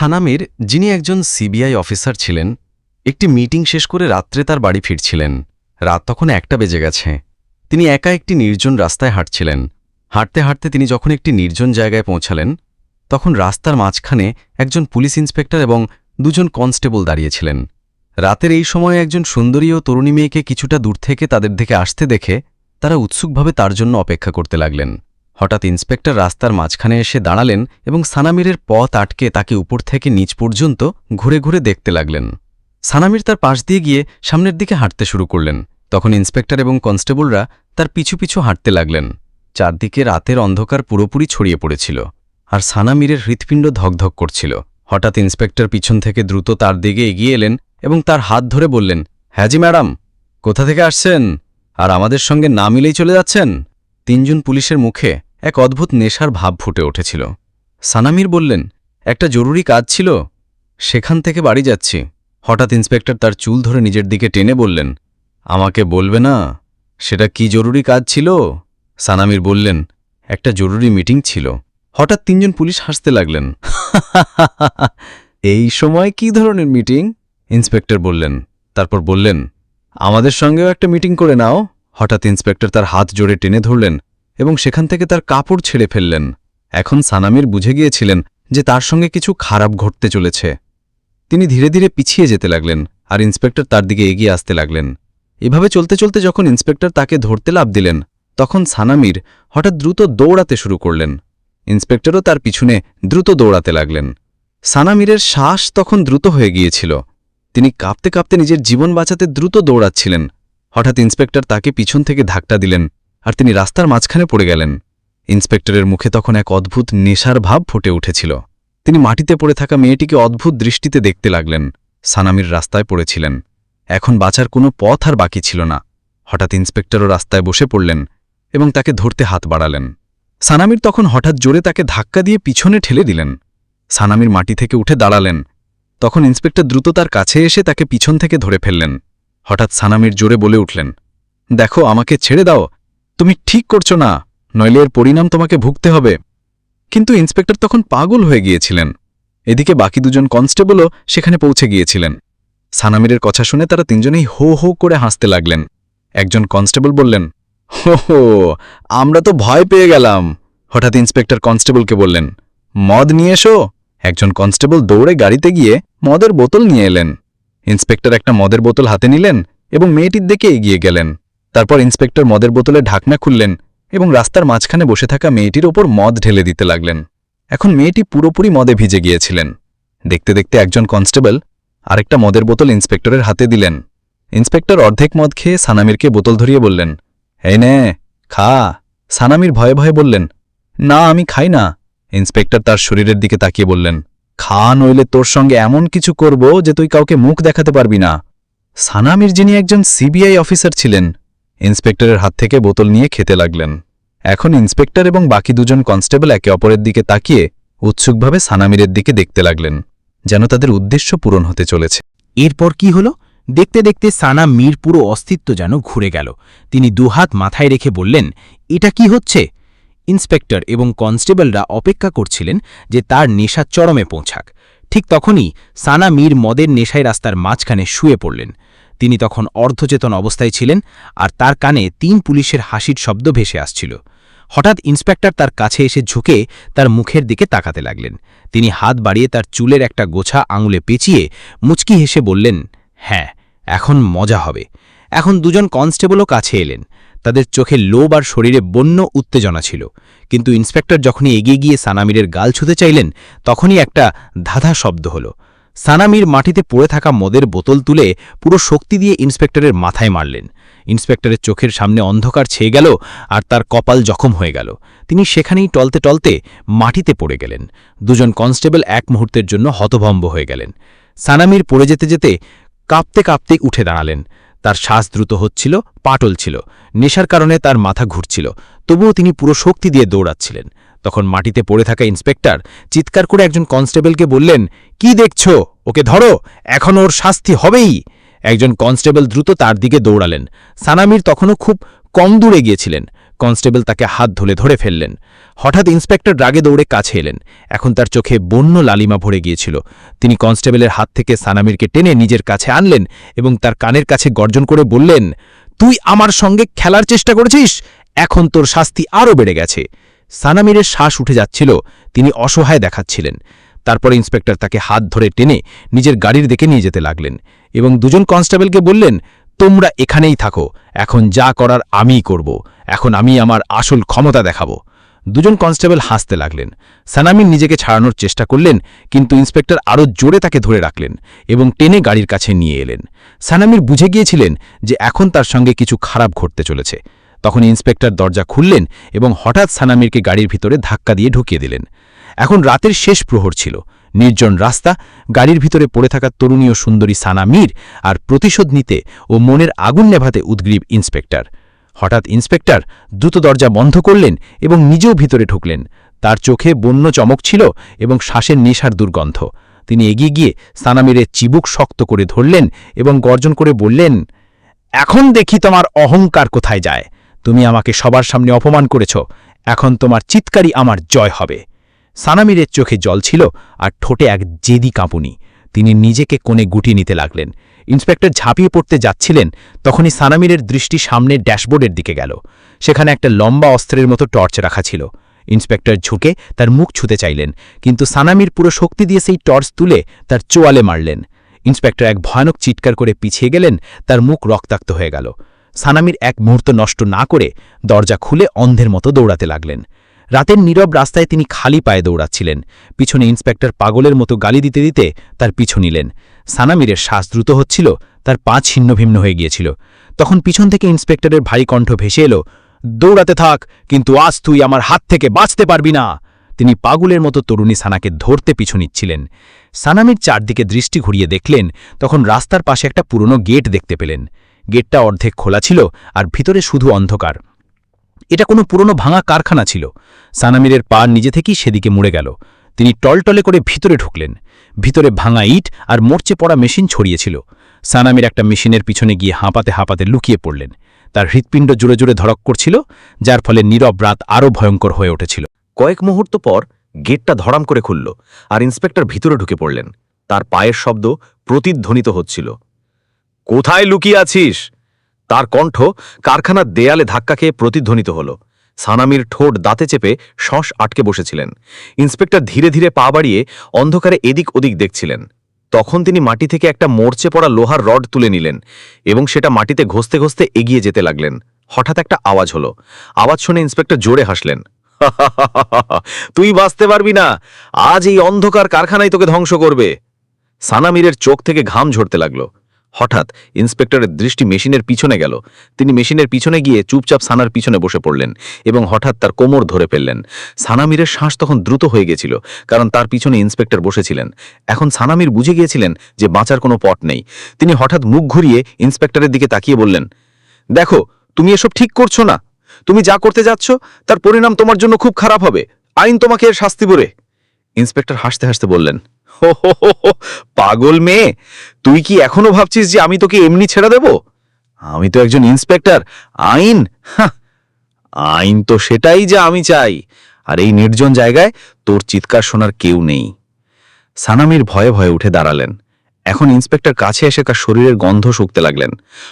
সানামির, যিনি একজন CBI officer ছিলেন, একটি মিটিং শেষ করে রাত্রে তার বাড়ি ফিরছিলেন। রাত তখন একটা বেজে গেছে। তিনি একা একটি নির্জন রাস্তায় হাঁটছিলেন। হাঁটতে হাঁটতে তিনি যখন একটি নির্জন জায়গায় পৌঁছালেন, তখন রাস্তার মাঝখানে একজন পুলিশ ইন্সপেক্টর এবং দুজন কনস্টেবল দাঁড়িয়েছিলেন। রাতের এই সময়ে একজন সুন্দরী ও তরুণী মেয়েকে কিছুটা দূর থেকে তাদের দিকে আসতে দেখে তারা উৎসুকভাবে তার জন্য অপেক্ষা করতে লাগলেন। হঠাৎ ইন্সপেক্টর রাস্তার মাঝখানে এসে দাঁড়ালেন এবং সানামিরের পথ আটকে তাকে উপর থেকে নিচ পর্যন্ত ঘুরে ঘুরে দেখতে লাগলেন। সানামির তার পাশ দিয়ে গিয়ে সামনের দিকে হাঁটতে শুরু করলেন। তখন ইন্সপেক্টর এবং কনস্টেবলরা তার পিছু পিছু হাঁটতে লাগলেন। চারদিকে রাতের অন্ধকার পুরোপুরি ছড়িয়ে পড়েছিল আর সানামিরের হৃৎপিণ্ড ধকধক করছিল। হঠাৎ ইন্সপেক্টর পিছন থেকে দ্রুত তার দিকে এগিয়ে এলেন এবং তার হাত ধরে বললেন হ্যাঁ জি ম্যাডাম, কোথা থেকে আসছেন? আর আমাদের সঙ্গে না মিলেই চলে যাচ্ছেন? তিনজন পুলিশের মুখে এক অদ্ভুত নেশার ভাব ফুটে উঠেছিল। সানামির বললেন, একটা জরুরি কাজ ছিল, সেখান থেকে বাড়ি যাচ্ছি। হঠাৎ ইন্সপেক্টর তার চুল ধরে নিজের দিকে টেনে বললেন, আমাকে বলবে না? সেটা কি জরুরি কাজ ছিল? সানামির বললেন, একটা জরুরি মিটিং ছিল। হঠাৎ তিনজন পুলিশ হাসতে লাগলেন, এই সময় কি ধরনের মিটিং? ইন্সপেক্টর বললেন, তারপর বললেন, আমাদের সঙ্গেও একটা মিটিং করে নাও। হঠাৎ ইন্সপেক্টর তার হাত জোরে টেনে ধরলেন এবং সেখান থেকে তার কাপড় ছেড়ে ফেললেন। এখন সানামির বুঝে গিয়েছিলেন যে তার সঙ্গে কিছু খারাপ ঘটতে চলেছে। তিনি ধীরে ধীরে পিছিয়ে যেতে লাগলেন আর ইন্সপেক্টর তার দিকে এগিয়ে আসতে লাগলেন। এভাবে চলতে চলতে যখন ইন্সপেক্টর তাকে ধরতে লাভ দিলেন, তখন সানামির হঠাৎ দ্রুত দৌড়াতে শুরু করলেন। ইন্সপেক্টরও তার পিছনে দ্রুত দৌড়াতে লাগলেন। সানামিরের শ্বাস তখন দ্রুত হয়ে গিয়েছিল। তিনি কাঁপতে কাঁপতে নিজের জীবন বাঁচাতে দ্রুত দৌড়াচ্ছিলেন। হঠাৎ ইন্সপেক্টর তাকে পিছন থেকে ধাক্কা দিলেন। আর তিনি রাস্তার মাঝখানে পড়ে গেলেন। ইন্সপেক্টরের মুখে তখন এক অদ্ভুত নেশার ভাব ফুটে উঠেছিল। তিনি মাটিতে পড়ে থাকা মেয়েটিকে অদ্ভুত দৃষ্টিতে দেখতে লাগলেন। সানামির রাস্তায় পড়েছিলেন। এখন বাঁচার কোনো পথ আর বাকি ছিল না। হঠাৎ ইন্সপেক্টরও রাস্তায় বসে পড়লেন এবং তাকে ধরতে হাত বাড়ালেন। সানামির তখন হঠাৎ জোরে তাকে ধাক্কা দিয়ে পিছনে ঠেলে দিলেন। সানামির মাটি থেকে উঠে দাঁড়ালেন। তখন ইন্সপেক্টর দ্রুত তার কাছে এসে তাকে পিছন থেকে ধরে ফেললেন। হঠাৎ সানামির জোরে বলে উঠলেন, দেখো, আমাকে ছেড়ে দাও। তুমি ঠিক করছ না, নইলে এর পরিণাম তোমাকে ভুগতে হবে। কিন্তু ইন্সপেক্টর তখন পাগল হয়ে গিয়েছিলেন। এদিকে বাকি দুজন কনস্টেবলও সেখানে পৌঁছে গিয়েছিলেন। সানামিরের কথা শুনে তারা তিনজনেই হো হো করে হাসতে লাগলেন। একজন কনস্টেবল বললেন, হো হো, আমরা তো ভয় পেয়ে গেলাম। হঠাৎ ইন্সপেক্টর কনস্টেবলকে বললেন, মদ নিয়ে এসো। একজন কনস্টেবল দৌড়ে গাড়িতে গিয়ে মদের বোতল নিয়ে এলেন। ইন্সপেক্টর একটা মদের বোতল হাতে নিলেন এবং মেয়েটির দিকে এগিয়ে গেলেন। তারপর ইন্সপেক্টর মদের বোতলে ঢাকনা খুললেন এবং রাস্তার মাঝখানে বসে থাকা মেয়েটির ওপর মদ ঢেলে দিতে লাগলেন। এখন মেয়েটি পুরোপুরি মদে ভিজে গিয়েছিলেন। দেখতে দেখতে একজন কনস্টেবল আরেকটা মদের বোতল ইন্সপেক্টরের হাতে দিলেন। ইন্সপেক্টর অর্ধেক মদ খেয়ে সানামিরকে বোতল ধরিয়ে বললেন, এই নে, খা। সানামির ভয়ে ভয়ে বললেন, না, আমি খাই না। ইন্সপেক্টর তার শরীরের দিকে তাকিয়ে বললেন, খা, নইলে তোর সঙ্গে এমন কিছু করব যে তুই কাউকে মুখ দেখাতে পারবি না। সানামির যিনি একজন সিবিআই অফিসার ছিলেন ইন্সপেক্টরের হাত থেকে বোতল নিয়ে খেতে লাগলেন। এখন ইন্সপেক্টর এবং বাকি দুজন কনস্টেবল একে অপরের দিকে তাকিয়ে উৎসুকভাবে সানামিরের দিকে দেখতে লাগলেন, যেন তাদের উদ্দেশ্য পূরণ হতে চলেছে। এরপর কি হল? দেখতে দেখতে সানা মীর পুরো অস্তিত্ব যেন ঘুরে গেল। তিনি দুহাত মাথায় রেখে বললেন, এটা কি হচ্ছে? ইন্সপেক্টর এবং কনস্টেবলরা অপেক্ষা করছিলেন যে তার নেশা চরমে পৌঁছাক। ঠিক তখনই সানা মীর মদের নেশায় রাস্তার মাঝখানে শুয়ে পড়লেন। তিনি তখন অর্ধচেতন অবস্থায় ছিলেন আর তার কানে তিন পুলিশের হাসির শব্দ ভেসে আসছিল। হঠাৎ ইন্সপেক্টর তার কাছে এসে ঝুঁকে তার মুখের দিকে তাকাতে লাগলেন। তিনি হাত বাড়িয়ে তার চুলের একটা গোছা আঙুলে পেঁচিয়ে মুচকি হেসে বললেন হ্যাঁ এখন মজা হবে। এখন দুজন কনস্টেবলও কাছে এলেন। তাদের চোখে লোভ আর শরীরে বন্য উত্তেজনা ছিল। কিন্তু ইন্সপেক্টর যখনই এগিয়ে গিয়ে সানামিরের গাল ছুতে চাইলেন, তখনই একটা ধাঁধা শব্দ হল। সানামির মাটিতে পড়ে থাকা মদের বোতল তুলে পুরো শক্তি দিয়ে ইন্সপেক্টরের মাথায় মারলেন। ইন্সপেক্টরের চোখের সামনে অন্ধকার ছেয়ে গেল আর তার কপাল জখম হয়ে গেল। তিনি সেখানেই টলতে টলতে মাটিতে পড়ে গেলেন। দুজন কনস্টেবল এক মুহূর্তের জন্য হতভম্ব হয়ে গেলেন। সানামির পড়ে যেতে যেতে কাঁপতে কাঁপতে উঠে দাঁড়ালেন। তার শ্বাস দ্রুত হচ্ছিল, পাটল ছিল। নেশার কারণে তার মাথা ঘুরছিল। তবুও তিনি পুরো শক্তি দিয়ে দৌড়াচ্ছিলেন। তখন মাটিতে পড়ে থাকা ইন্সপেক্টর চিৎকার করে একজন কনস্টেবলকে বললেন, কি দেখছ? ওকে ধরো, এখন ওর শাস্তি হবেই। একজন কনস্টেবল দ্রুত তার দিকে দৌড়ালেন। সানামির তখনও খুব কম দূরে গিয়েছিলেন। কনস্টেবল তাকে হাত ধরে ধরে ফেললেন। হঠাৎ ইন্সপেক্টর রাগে দৌড়ে কাছে এলেন। এখন তার চোখে বন্য লালিমা ভরে গিয়েছিল। তিনি কনস্টেবলের হাত থেকে সানামিরকে টেনে নিজের কাছে আনলেন এবং তার কানের কাছে গর্জন করে বললেন, তুই আমার সঙ্গে খেলার চেষ্টা করেছিস? এখন তোর শাস্তি আরও বেড়ে গেছে। সানামিরের শ্বাস উঠে যাচ্ছিল, তিনি অসহায় দেখাচ্ছিলেন। তারপর ইন্সপেক্টর তাকে হাত ধরে টেনে নিজের গাড়ির দিকে নিয়ে যেতে লাগলেন এবং দুজন কনস্টেবলকে বললেন, তোমরা এখানেই থাকো, এখন যা করার আমিই করব, এখন আমি আমার আসল ক্ষমতা দেখাবো। দুজন কনস্টেবল হাসতে লাগলেন। সানামির নিজেকে ছাড়ানোর চেষ্টা করলেন, কিন্তু ইন্সপেক্টর আরও জোরে তাকে ধরে রাখলেন এবং টেনে গাড়ির কাছে নিয়ে এলেন। সানামির বুঝে গিয়েছিলেন যে এখন তার সঙ্গে কিছু খারাপ ঘটতে চলেছে। তখন ইন্সপেক্টর দরজা খুললেন এবং হঠাৎ সানামিরকে গাড়ির ভিতরে ধাক্কা দিয়ে ঢুকিয়ে দিলেন। এখন রাতের শেষ প্রহর ছিল। নির্জন রাস্তা, গাড়ির ভিতরে পড়ে থাকা তরুণীয় সুন্দরী সানামির আর প্রতিশোধ নিতে ও মনের আগুন নেভাতে উদ্গ্রীব ইন্সপেক্টর। হঠাৎ ইন্সপেক্টর দ্রুত দরজা বন্ধ করলেন এবং নিজেও ভিতরে ঢুকলেন। তার চোখে বন্য চমক ছিল এবং শ্বাসের নেশার দুর্গন্ধ। তিনি এগিয়ে গিয়ে সানামিরের চিবুক শক্ত করে ধরলেন এবং গর্জন করে বললেন, এখন দেখি তোমার অহংকার কোথায় যায়। তুমি আমাকে সবার সামনে অপমান করেছ। এখন তোমার চিৎকারই আমার জয় হবে। সানামিরের চোখে জল ছিল আর ঠোঁটে এক জেদি কাঁপুনি। তিনি নিজেকে কোণে গুটি নিতে লাগলেন। ইন্সপেক্টর ঝাঁপিয়ে পড়তে যাচ্ছিলেন, তখনই সানামিরের দৃষ্টি সামনে ড্যাশবোর্ডের দিকে গেল। সেখানে একটা লম্বা অস্ত্রের মতো টর্চ রাখা ছিল। ইন্সপেক্টর ঝুঁকে তার মুখ ছুতে চাইলেন, কিন্তু সানামির পুরো শক্তি দিয়ে সেই টর্চ তুলে তার চোয়ালে মারলেন। ইন্সপেক্টর এক ভয়ানক চিৎকার করে পিছিয়ে গেলেন, তার মুখ রক্তাক্ত হয়ে গেল। সানামির এক মুহূর্ত নষ্ট না করে দরজা খুলে অন্ধের মতো দৌড়াতে লাগলেন। রাতের নীরব রাস্তায় তিনি খালি পায়ে দৌড়াচ্ছিলেন। পিছনে ইন্সপেক্টর পাগলের মতো গালি দিতে দিতে তার পিছু নিলেন। সানামিরের শ্বাস দ্রুত হচ্ছিল, তার পা ছিন্নভিন্ন হয়ে গিয়েছিল। তখন পিছন থেকে ইন্সপেক্টরের ভারী কণ্ঠ ভেসে এলো, দৌড়াতে থাক, কিন্তু আজ তুই আমার হাত থেকে বাঁচতে পারবি না। তিনি পাগুলের মতো তরুণী সানাকে ধরতে পিছু নিচ্ছিলেন। সানামির চারদিকে দৃষ্টি ঘুরিয়ে দেখলেন, তখন রাস্তার পাশে একটা পুরনো গেট দেখতে পেলেন। গেটটা অর্ধেক খোলা ছিল আর ভিতরে শুধু অন্ধকার। এটা কোনো পুরনো ভাঙা কারখানা ছিল। সানামিরের পা নিজে থেকেই সেদিকে মুড়ে গেল। তিনি টলটলে করে ভিতরে ঢুকলেন। ভিতরে ভাঙা ইট আর মরচে পড়া মেশিন ছড়িয়েছিল সানামির একটা মেশিনের পিছনে গিয়ে হাঁপাতে হাঁপাতে লুকিয়ে পড়লেন। তার হৃৎপিণ্ড জুড়ে জুড়ে ধড়ক করছিল, যার ফলে নীরব রাত আরও ভয়ঙ্কর হয়ে উঠেছিল। কয়েক মুহূর্ত পর গেটটা ধড়াম করে খুলল আর ইন্সপেক্টর ভিতরে ঢুকে পড়লেন। তার পায়ের শব্দ প্রতিধ্বনিত হচ্ছিল। কোথায় লুকিয়ে আছিস? তার কণ্ঠ কারখানার দেয়ালে ধাক্কা খেয়ে প্রতিধ্বনিত হল। সানামির ঠোঁট দাঁতে চেপে শ্বাস আটকে বসেছিলেন। ইন্সপেক্টর ধীরে ধীরে পা বাড়িয়ে অন্ধকারে এদিক ওদিক দেখছিলেন। তখন তিনি মাটি থেকে একটা মোর্চে পড়া লোহার রড তুলে নিলেন এবং সেটা মাটিতে ঘষতে ঘষতে এগিয়ে যেতে লাগলেন। হঠাৎ একটা আওয়াজ হলো। আওয়াজ শুনে ইন্সপেক্টর জোরে হাসলেন। তুই বাঁচতে পারবি না। আজ এই অন্ধকার কারখানায় তোকে ধ্বংস করবে। সানামিরের চোখ থেকে ঘাম ঝরতে লাগল। হঠাৎ ইন্সপেক্টরের দৃষ্টি মেশিনের পিছনে গেল। তিনি মেশিনের পিছনে গিয়ে চুপচাপ সানার পিছনে বসে পড়লেন এবং হঠাৎ তার কোমর ধরে ফেললেন। সানামিরের শ্বাস তখন দ্রুত হয়ে গেছিল, কারণ তার পিছনে ইন্সপেক্টর বসেছিলেন। এখন সানামির বুঝে গিয়েছিলেন যে বাঁচার কোনো পট নেই। তিনি হঠাৎ মুখ ঘুরিয়ে ইন্সপেক্টরের দিকে তাকিয়ে বললেন, দেখো, তুমি এসব ঠিক করছ না। তুমি যা করতে যাচ্ছ, তার পরিণাম তোমার জন্য খুব খারাপ হবে। আইন তোমাকে এর শাস্তি বলে। ইন্সপেক্টর হাসতে হাসতে বললেন পাগল মেয়ে, তুই কি এখনও ভাবছিস যে আমি তোকে এমনি ছেড়ে দেব? আমি তো একজন ইন্সপেক্টর, আইন আইন তো সেটাই যে আমি চাই। আর এই নির্জন জায়গায় তোর চিৎকার শোনার কেউ নেই। সানামির ভয়ে ভয়ে উঠে দাঁড়ালেন। এখন ইন্সপেক্টর কাছে এসে তার শরীরের গন্ধ শুকতে লাগলেন।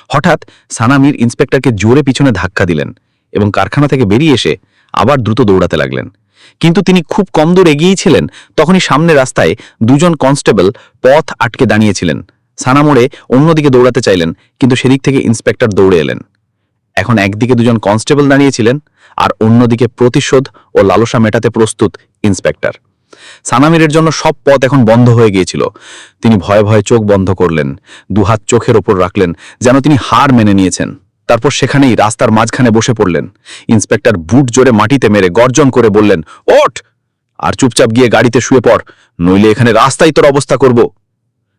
হঠাৎ সানামির ইন্সপেক্টরকে জোরে পিছনে ধাক্কা দিলেন এবং কারখানা থেকে বেরিয়ে এসে আবার দ্রুত দৌড়াতে লাগলেন। কিন্তু তিনি খুব কম দূর এগিয়েই ছিলেন, তখনই সামনে রাস্তায় দুজন কনস্টেবল পথ আটকে দাঁড়িয়েছিলেন। সানা মোড়ে অন্যদিকে দৌড়াতে চাইলেন, কিন্তু সেদিক থেকে ইন্সপেক্টর দৌড়ে এলেন। এখন একদিকে দুজন কনস্টেবল দাঁড়িয়েছিলেন, আর অন্যদিকে প্রতিশোধ ও লালসা মেটাতে প্রস্তুত ইন্সপেক্টর। সানামিরের জন্য সব পথ এখন বন্ধ হয়ে গিয়েছিল। তিনি ভয়ে ভয়ে চোখ বন্ধ করলেন, দুহাত চোখের ওপর রাখলেন, যেন তিনি হার মেনে নিয়েছেন। তারপর সেখানেই রাস্তার মাঝখানে বসে পড়লেন। ইন্সপেক্টর বুট জোরে মাটিতে মেরে গর্জন করে বললেন, ওঠ! আর চুপচাপ গিয়ে গাড়িতে শুয়ে পড়, নইলে এখানে রাস্তায় তোর অবস্থা করব।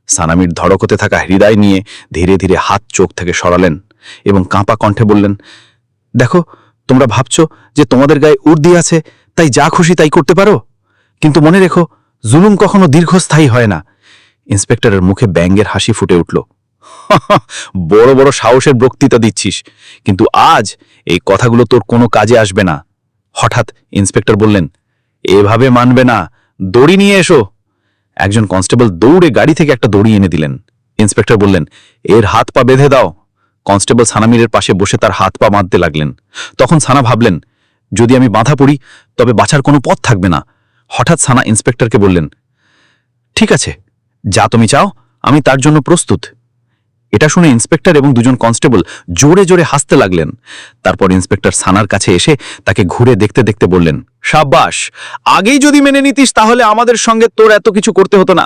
সানামির ধড়কতে থাকা হৃদয় নিয়ে ধীরে ধীরে হাত চোখ থেকে সরালেন এবং কাঁপা কণ্ঠে বললেন, দেখো, তোমরা ভাবছ যে তোমাদের গায়ে উর্দি আছে, তাই যা খুশি তাই করতে পারো? কিন্তু মনে রেখো, জুলুম কখনো দীর্ঘস্থায়ী হয় না। ইন্সপেক্টরের মুখে ব্যঙ্গের হাসি ফুটে উঠল। বড় বড় সাহসের বক্তৃতা দিচ্ছিস। কিন্তু আজ এই কথাগুলো তোর কোনো কাজে আসবে না। হঠাৎ ইন্সপেক্টর বললেন, এভাবে মানবে না। দড়ি নিয়ে এসো। একজন কনস্টেবল দৌড়ে গাড়ি থেকে একটা দড়ি এনে দিলেন। ইন্সপেক্টর বললেন, এর হাত পা বেঁধে দাও। কনস্টেবল সানামিরের পাশে বসে তার হাত পা বাঁধতে লাগলেন। তখন সানা ভাবলেন, যদি আমি বাঁধা পড়ি, তবে বাঁচার কোনো পথ থাকবে না। হঠাৎ সানা ইন্সপেক্টরকে বললেন, ঠিক আছে, যা তুমি চাও, আমি তার জন্য প্রস্তুত। এটা শুনে ইন্সপেক্টর এবং দুজন কনস্টেবল জোরে জোরে হাসতে লাগলেন। তারপর ইন্সপেক্টর সানার কাছে এসে তাকে ঘুরে দেখতে দেখতে বললেন সাব্বাস আগেই যদি মেনে নিতিস তাহলে আমাদের সঙ্গে তোর এত কিছু করতে হতো না।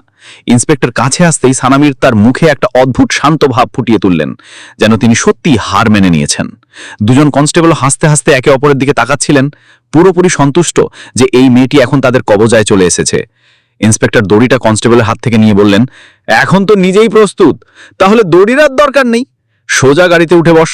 ইন্সপেক্টর কাছে আসতেই সানামির তার মুখে একটা অদ্ভুত শান্ত ভাব ফুটিয়ে তুললেন, যেন তিনি সত্যি হার মেনে নিয়েছেন। দুজন কনস্টেবল হাসতে হাসতে একে অপরের দিকে তাকাচ্ছিলেন, পুরোপুরি সন্তুষ্ট যে এই মেয়েটি এখন তাদের কবজায় চলে এসেছে। ইন্সপেক্টর দড়িটা কনস্টেবলের হাত থেকে নিয়ে বললেন, এখন তো নিজেই প্রস্তুত। তাহলে দড়ির আর দরকার নেই। সোজা গাড়িতে উঠে বস।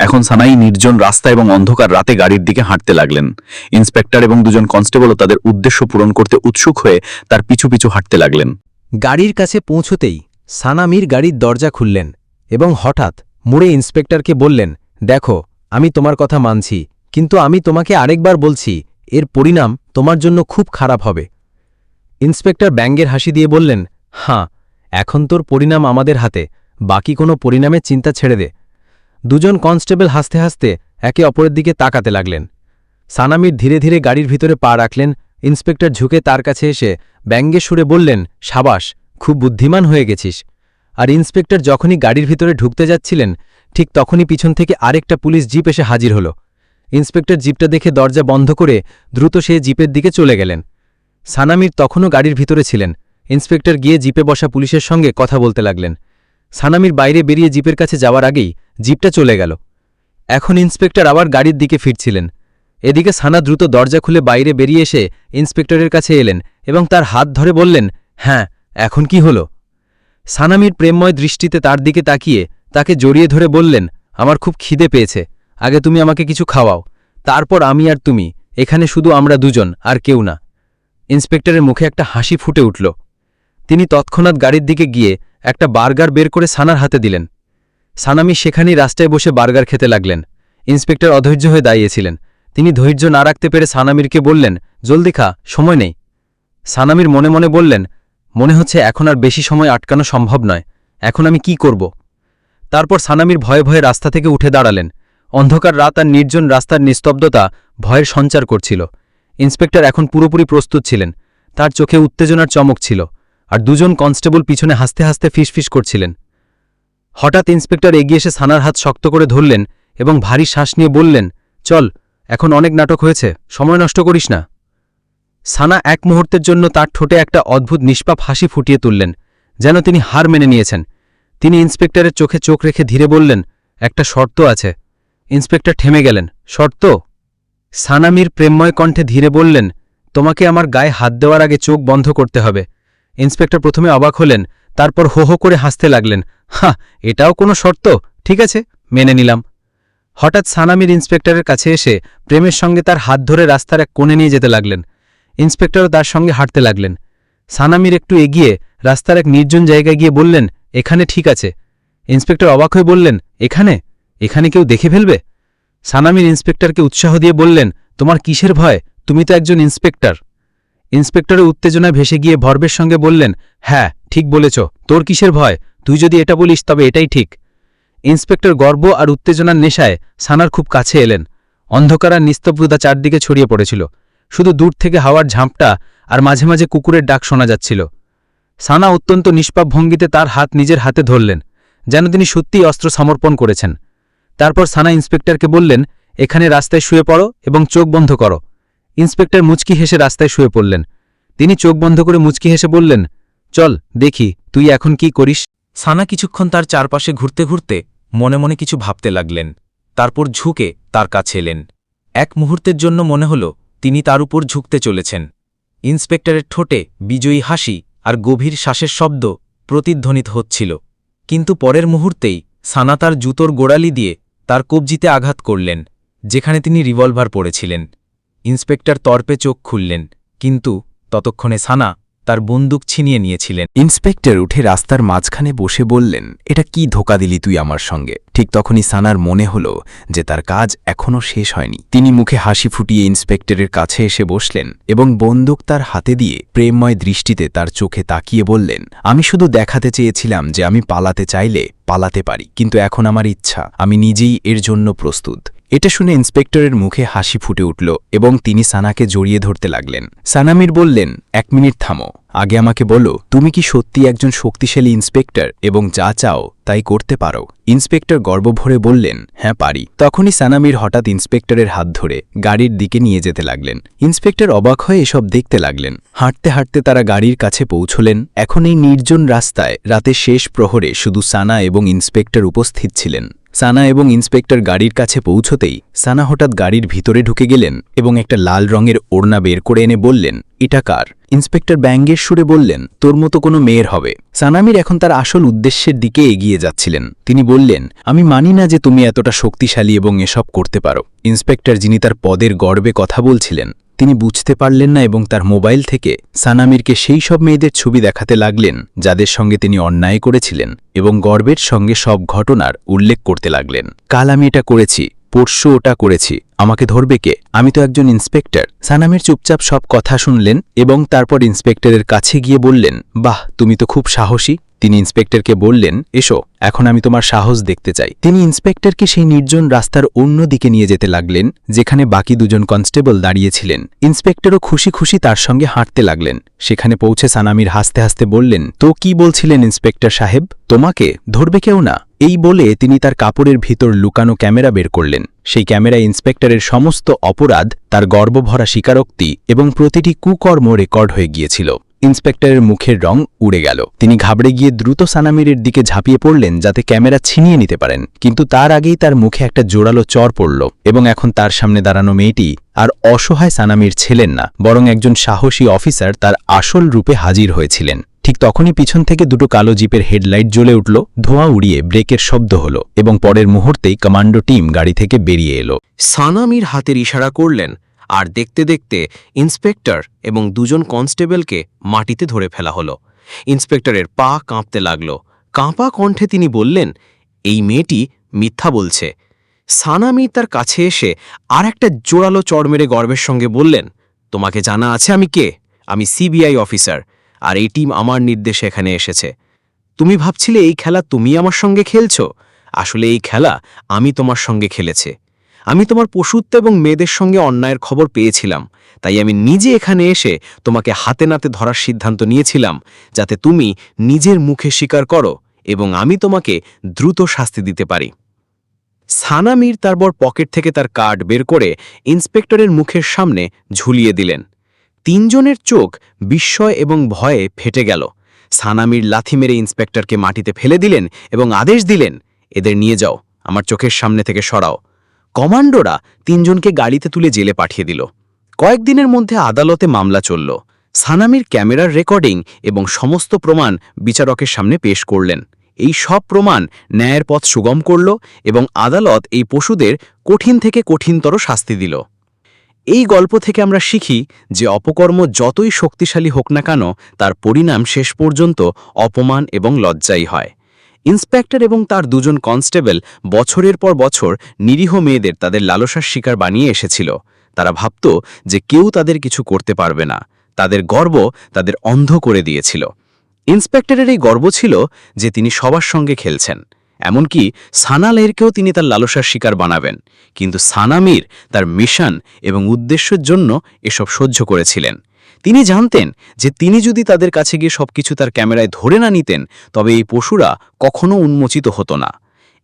এখন সানাই নির্জন রাস্তা এবং অন্ধকার রাতে গাড়ির দিকে হাঁটতে লাগলেন। ইন্সপেক্টর এবং দুজন কনস্টেবলও তাদের উদ্দেশ্য পূরণ করতে উৎসুক হয়ে তার পিছু পিছু হাঁটতে লাগলেন। গাড়ির কাছে পৌঁছতেই সানামির গাড়ির দরজা খুললেন এবং হঠাৎ মুড়ে ইন্সপেক্টরকে বললেন, দেখো, আমি তোমার কথা মানছি, কিন্তু আমি তোমাকে আরেকবার বলছি, এর পরিণাম তোমার জন্য খুব খারাপ হবে। ইন্সপেক্টর ব্যাঙ্গের হাসি দিয়ে বললেন, হাঁ, এখন তোর পরিণাম আমাদের হাতে, বাকি কোনো পরিণামের চিন্তা ছেড়ে দে। দুজন কনস্টেবল হাসতে হাসতে একে অপরের দিকে তাকাতে লাগলেন। সানামির ধীরে ধীরে গাড়ির ভিতরে পা রাখলেন, ইন্সপেক্টর ঝুঁকে তার কাছে এসে ব্যাঙ্গে সুরে বললেন, সাবাস, খুব বুদ্ধিমান হয়ে গেছিস। আর ইন্সপেক্টর যখনই গাড়ির ভিতরে ঢুকতে যাচ্ছিলেন, ঠিক তখনই পিছন থেকে আরেকটা পুলিশ জিপ এসে হাজির হল। ইন্সপেক্টর জিপটা দেখে দরজা বন্ধ করে দ্রুত সে জিপের দিকে চলে গেলেন। সানামির তখনও গাড়ির ভিতরে ছিলেন। ইন্সপেক্টর গিয়ে জিপে বসা পুলিশের সঙ্গে কথা বলতে লাগলেন। সানামির বাইরে বেরিয়ে জিপের কাছে যাওয়ার আগেই জিপটা চলে গেল। এখন ইন্সপেক্টর আবার গাড়ির দিকে ফিরছিলেন। এদিকে সানা দ্রুত দরজা খুলে বাইরে বেরিয়ে এসে ইন্সপেক্টরের কাছে এলেন এবং তার হাত ধরে বললেন হ্যাঁ এখন কি হলো? সানামির প্রেমময় দৃষ্টিতে তার দিকে তাকিয়ে তাকে জড়িয়ে ধরে বললেন, আমার খুব খিদে পেয়েছে। আগে তুমি আমাকে কিছু খাওয়াও। তারপর আমি আর তুমি। এখানে শুধু আমরা দুজন, আর কেউ না। ইন্সপেক্টরের মুখে একটা হাসি ফুটে উঠল। তিনি তৎক্ষণাৎ গাড়ির দিকে গিয়ে একটা বার্গার বের করে সানার হাতে দিলেন। সানামি সেখানেই রাস্তায় বসে বার্গার খেতে লাগলেন। ইন্সপেক্টর অধৈর্য হয়ে দাঁড়িয়েছিলেন। তিনি ধৈর্য না রাখতে পেরে সানামিরকে বললেন, জলদি খা, সময় নেই। সানামির মনে মনে বললেন, মনে হচ্ছে এখন আর বেশি সময় আটকানো সম্ভব নয়। এখন আমি কি করব? তারপর সানামির ভয়ে ভয়ে রাস্তা থেকে উঠে দাঁড়ালেন। অন্ধকার রাত আর নির্জন রাস্তার নিস্তব্ধতা ভয়ের সঞ্চার করছিল। ইন্সপেক্টর এখন পুরোপুরি প্রস্তুত ছিলেন। তার চোখে উত্তেজনার চমক ছিল, আর দুজন কনস্টেবল পিছনে হাসতে হাসতে ফিসফিস করছিলেন। হঠাৎ ইন্সপেক্টর এগিয়ে এসে সানার হাত শক্ত করে ধরলেন এবং ভারী শ্বাস নিয়ে বললেন, চল, এখন অনেক নাটক হয়েছে, সময় নষ্ট করিস না। সানা এক মুহূর্তের জন্য তার ঠোঁটে একটা অদ্ভুত নিষ্পাপ হাসি ফুটিয়ে তুললেন, যেন তিনি হার মেনে নিয়েছেন। তিনি ইন্সপেক্টরের চোখে চোখ রেখে ধীরে বললেন, একটা শর্ত আছে। ইন্সপেক্টর থেমে গেলেন, শর্ত? সানামির প্রেমময় কণ্ঠে ধীরে বললেন, তোমাকে আমার গায়ে হাত দেওয়ার আগে চোখ বন্ধ করতে হবে। ইন্সপেক্টর প্রথমে অবাক হলেন, তারপর হো হো করে হাসতে লাগলেন হা এটাও কোনো শর্ত? ঠিক আছে, মেনে নিলাম। হঠাৎ সানামির ইন্সপেক্টরের কাছে এসে প্রেমের সঙ্গে তার হাত ধরে রাস্তার এক কোণে নিয়ে যেতে লাগলেন। ইন্সপেক্টরও তার সঙ্গে হাঁটতে লাগলেন। সানামির একটু এগিয়ে রাস্তার এক নির্জন জায়গায় গিয়ে বললেন, এখানে ঠিক আছে। ইন্সপেক্টর অবাক হয়ে বললেন, এখানে? এখানে কেউ দেখে ফেলবে? সানামির ইন্সপেক্টরকে উৎসাহ দিয়ে বললেন, তোমার কিসের ভয়? তুমি তো একজন ইন্সপেক্টর। ইন্সপেক্টরের উত্তেজনায় ভেসে গিয়ে ভর্বের সঙ্গে বললেন হ্যাঁ ঠিক বলেছ। তোর কিসের ভয়? তুই যদি এটা বলিস, তবে এটাই ঠিক। ইন্সপেক্টর গর্ব আর উত্তেজনার নেশায় সানার খুব কাছে এলেন। অন্ধকার আর নিস্তব্ধতা চারদিকে ছড়িয়ে পড়েছিল। শুধু দূর থেকে হাওয়ার ঝাঁপটা আর মাঝে মাঝে কুকুরের ডাক শোনা যাচ্ছিল। সানা অত্যন্ত নিষ্পাপ ভঙ্গিতে তার হাত নিজের হাতে ধরলেন, যেন তিনি সত্যিই অস্ত্র সমর্পণ করেছেন। তারপর সানা ইন্সপেক্টরকে বললেন, এখানে রাস্তায় শুয়ে পড়ো এবং চোখ বন্ধ করো। ইন্সপেক্টর মুচকি হেসে রাস্তায় শুয়ে পড়লেন। তিনি চোখ বন্ধ করে মুচকি হেসে বললেন, চল, দেখি, তুই এখন কি করিস? সানা কিছুক্ষণ তার চারপাশে ঘুরতে ঘুরতে মনে মনে কিছু ভাবতে লাগলেন। তারপর ঝুঁকে তার কাছে এলেন। এক মুহূর্তের জন্য মনে হল, তিনি তার উপর ঝুঁকতে চলেছেন। ইন্সপেক্টরের ঠোঁটে বিজয়ী হাসি আর গভীর শ্বাসের শব্দ প্রতিধ্বনিত হচ্ছিল। কিন্তু পরের মুহূর্তেই সানা তার জুতোর গোড়ালি দিয়ে তার কবজিতে আঘাত করলেন, যেখানে তিনি রিভলভার পড়েছিলেন। ইন্সপেক্টর তর্পে চোখ খুললেন, কিন্তু ততক্ষণে সানা তার বন্দুক ছিনিয়ে নিয়েছিলেন। ইন্সপেক্টর উঠে রাস্তার মাঝখানে বসে বললেন, এটা কি ধোকা দিলি তুই আমার সঙ্গে? ঠিক তখনই সানার মনে হল যে তার কাজ এখনও শেষ হয়নি। তিনি মুখে হাসি ফুটিয়ে ইন্সপেক্টরের কাছে এসে বসলেন এবং বন্দুক তার হাতে দিয়ে প্রেমময় দৃষ্টিতে তার চোখে তাকিয়ে বললেন, আমি শুধু দেখাতে চেয়েছিলাম যে আমি পালাতে চাইলে পালাতে পারি, কিন্তু এখন আমার ইচ্ছা, আমি নিজেই এর জন্য প্রস্তুত। এটা শুনে ইন্সপেক্টরের মুখে হাসি ফুটে উঠল এবং তিনি সানাকে জড়িয়ে ধরতে লাগলেন। সানামির বললেন, এক মিনিট থামো। আগে আমাকে বলো, তুমি কি সত্যি একজন শক্তিশালী ইন্সপেক্টর এবং যা চাও তাই করতে পারো? ইন্সপেক্টর গর্বভরে বললেন হ্যাঁ পারি। তখনই সানামির হঠাৎ ইন্সপেক্টরের হাত ধরে গাড়ির দিকে নিয়ে যেতে লাগলেন। ইন্সপেক্টর অবাক হয়ে এসব দেখতে লাগলেন। হাঁটতে হাঁটতে তারা গাড়ির কাছে পৌঁছলেন। এখন এই নির্জন রাস্তায় রাতে শেষ প্রহরে শুধু সানা এবং ইন্সপেক্টর উপস্থিত ছিলেন। সানা এবং ইন্সপেক্টর গাড়ির কাছে পৌঁছতেই সানা হঠাৎ গাড়ির ভিতরে ঢুকে গেলেন এবং একটা লাল রঙের ওড়না বের করে এনে বললেন এটা কার? ইন্সপেক্টর ব্যাঙ্গের সুরে বললেন, তোর মতো কোনো মেয়ের হবে। সানামির এখন তার আসল উদ্দেশ্যের দিকে এগিয়ে যাচ্ছিলেন। তিনি বললেন, আমি মানি না যে তুমি এতটা শক্তিশালী এবং এসব করতে পারো। ইন্সপেক্টর যিনি তার পদের গর্বে কথা বলছিলেন, তিনি বুঝতে পারলেন না এবং তার মোবাইল থেকে সানামিরকে সেই সব মেয়েদের ছবি দেখাতে লাগলেন, যাদের সঙ্গে তিনি অন্যায় করেছিলেন এবং গর্বের সঙ্গে সব ঘটনার উল্লেখ করতে লাগলেন। কাল আমি এটা করেছি পরশু ওটা করেছি। আমাকে ধরবে কে? আমি তো একজন ইন্সপেক্টর। সানামের চুপচাপ সব কথা শুনলেন এবং তারপর ইন্সপেক্টরের কাছে গিয়ে বললেন, বাহ, তুমি তো খুব সাহসী। তিনি ইন্সপেক্টরকে বললেন, এসো, এখন আমি তোমার সাহস দেখতে চাই। তিনি ইন্সপেক্টরকে সেই নির্জন রাস্তার অন্য দিকে নিয়ে যেতে লাগলেন, যেখানে বাকি দুজন কনস্টেবল দাঁড়িয়েছিলেন। ইন্সপেক্টরও খুশি খুশি তার সঙ্গে হাঁটতে লাগলেন। সেখানে পৌঁছে সানামির হাসতে হাসতে বললেন, তো কি বলছিলেন ইন্সপেক্টর সাহেব? তোমাকে? ধরবে কেউ না? এই বলে তিনি তার কাপড়ের ভিতর লুকানো ক্যামেরা বের করলেন। সেই ক্যামেরায় ইন্সপেক্টরের সমস্ত অপরাধ, তার গর্বভরা স্বীকারোক্তি এবং প্রতিটি কুকর্ম রেকর্ড হয়ে গিয়েছিল। ইন্সপেক্টরের মুখের রং উড়ে গেল। তিনি ঘাবড়ে গিয়ে দ্রুত সানামিরের দিকে ঝাঁপিয়ে পড়লেন যাতে ক্যামেরা ছিনিয়ে নিতে পারেন। কিন্তু তার আগেই তার মুখে একটা জোরালো চর পড়ল এবং এখন তার সামনে দাঁড়ানো মেয়েটি আর অসহায় সানামির ছিলেন না, বরং একজন সাহসী অফিসার তার আসল রূপে হাজির হয়েছিলেন। ঠিক তখনই পিছন থেকে দুটো কালো জিপের হেডলাইট জ্বলে উঠল, ধোঁয়া উড়িয়ে ব্রেকের শব্দ হল এবং পরের মুহূর্তেই কমান্ডো টিম গাড়ি থেকে বেরিয়ে এলো। সানামির হাতের ইশারা করলেন আর দেখতে দেখতে ইন্সপেক্টর এবং দুজন কনস্টেবলকে মাটিতে ধরে ফেলা হলো। ইন্সপেক্টরের পা কাঁপতে লাগল। কাঁপা কণ্ঠে তিনি বললেন, এই মেয়েটি মিথ্যা বলছে। সানামি তার কাছে এসে আর একটা জোরালো চড় মেরে গর্বের সঙ্গে বললেন, তোমাকে জানা আছে আমি কে? আমি সিবিআই অফিসার, আর এই টিম আমার নির্দেশে এখানে এসেছে। তুমি ভাবছিলে এই খেলা তুমি আমার সঙ্গে খেলছো? আসলে এই খেলা আমি তোমার সঙ্গে খেলেছে। আমি তোমার পশুত্ব এবং মেয়েদের সঙ্গে অন্যায়ের খবর পেয়েছিলাম। তাই আমি নিজে এখানে এসে তোমাকে হাতে নাতে ধরার সিদ্ধান্ত নিয়েছিলাম, যাতে তুমি নিজের মুখে স্বীকার করো এবং আমি তোমাকে দ্রুত শাস্তি দিতে পারি। সানামির তারপর পকেট থেকে তার কার্ড বের করে ইন্সপেক্টরের মুখের সামনে ঝুলিয়ে দিলেন। তিনজনের চোখ বিস্ময় এবং ভয়ে ফেটে গেল। সানামির লাথি মেরে ইন্সপেক্টরকে মাটিতে ফেলে দিলেন এবং আদেশ দিলেন, এদের নিয়ে যাও, আমার চোখের সামনে থেকে সরাও। কমান্ডোরা তিনজনকে গাড়িতে তুলে জেলে পাঠিয়ে দিল। কয়েকদিনের মধ্যে আদালতে মামলা চলল। সানামির ক্যামেরার রেকর্ডিং এবং সমস্ত প্রমাণ বিচারকের সামনে পেশ করলেন। এই সব প্রমাণ ন্যায়ের পথ সুগম করল এবং আদালত এই পশুদের কঠিন থেকে কঠিনতর শাস্তি দিল। এই গল্প থেকে আমরা শিখি যে অপকর্ম যতই শক্তিশালী হোক না কেন, তার পরিণাম শেষ পর্যন্ত অপমান এবং লজ্জাই হয়। ইন্সপেক্টর এবং তার দুজন কনস্টেবল বছরের পর বছর নিরীহ মেয়েদের তাদের লালসার শিকার বানিয়ে এসেছিল। তারা ভাবত যে কেউ তাদের কিছু করতে পারবে না। তাদের গর্ব তাদের অন্ধ করে দিয়েছিল। ইন্সপেক্টরের এই গর্ব ছিল যে তিনি সবার সঙ্গে খেলছেন। এমনকি সানালেরকেও তিনি তার লালসার শিকার বানাবেন। কিন্তু সানামির তার মিশন এবং উদ্দেশ্যের জন্য এসব সহ্য করেছিলেন। তিনি জানতেন যে তিনি যদি তাদের কাছে গিয়ে সবকিছু তার ক্যামেরায় ধরে না নিতেন, তবে এই পশুরা কখনো উন্মোচিত হতো না।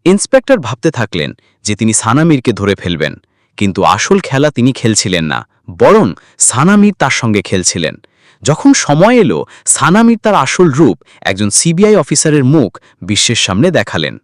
ইন্সপেক্টর ভাবতে থাকলেন যে তিনি সানামিরকে ধরে ফেলবেন, কিন্তু আসল খেলা তিনি খেলছিলেন না, বরং সানামির তার সঙ্গে খেলছিলেন। যখন সময় এলো, সানামির তার আসল রূপ একজন সিবিআই অফিসারের মুখ বিশ্বের সামনে দেখালেন।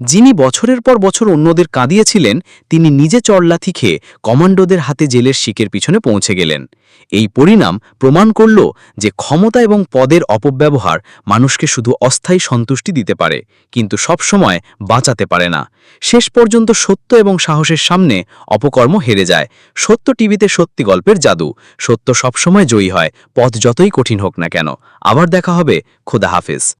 যিনি বছরের পর বছর অন্যদের কাঁদিয়েছিলেন, তিনি নিজে চড়লাথি খেয়ে কমান্ডোদের হাতে জেলের শিকের পিছনে পৌঁছে গেলেন। এই পরিণাম প্রমাণ করল যে ক্ষমতা এবং পদের অপব্যবহার মানুষকে শুধু অস্থায়ী সন্তুষ্টি দিতে পারে, কিন্তু সবসময় বাঁচাতে পারে না। শেষ পর্যন্ত সত্য এবং সাহসের সামনে অপকর্ম হেরে যায়। সত্য টিভিতে সত্যি গল্পের জাদু। সত্য সবসময় জয়ী হয়, পথ যতই কঠিন হোক না কেন। আবার দেখা হবে। খোদা হাফেজ।